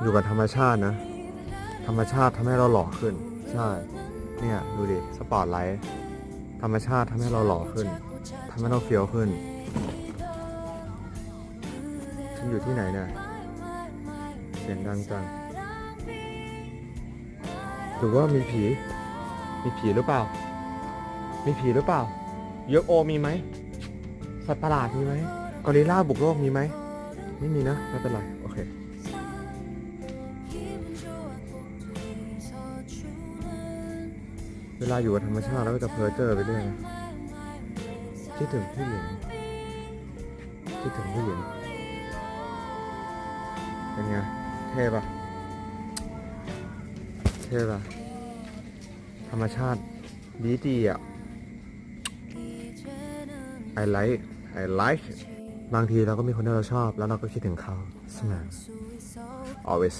อยู่กับธรรมชาตินะ ธรรมชาติทำให้เราหล่อขึ้น ใช่ เนี่ยดูดิ สปอตไลท์ ธรรมชาติทำให้เราหล่อขึ้นทำให้เราเฟี้ยวขึ้น ฉันอยู่ที่ไหนเนี่ย เสียงดังจังหรือว่ามีผี มีผีหรือเปล่า มีผีหรือเปล่าเยอะโอมีไหม สัตว์ประหลาดมีไหมกอริลลาบุกโลกมีไหม ไม่มีนะ ไม่เป็นไร โอเค เวลาอยู่กับธรรมชาติแล้วก็จะเพ้อเจอไปเรื่อยคิดถึงผู้หญิงคิดถึงผู้หญิงเป็นไงเท่ปะเท่ปะธรรมชาติดีดีอะ I like I like บางทีเราก็มีคนที่เราชอบ แล้วเราก็คิดถึงเขาเสมอ always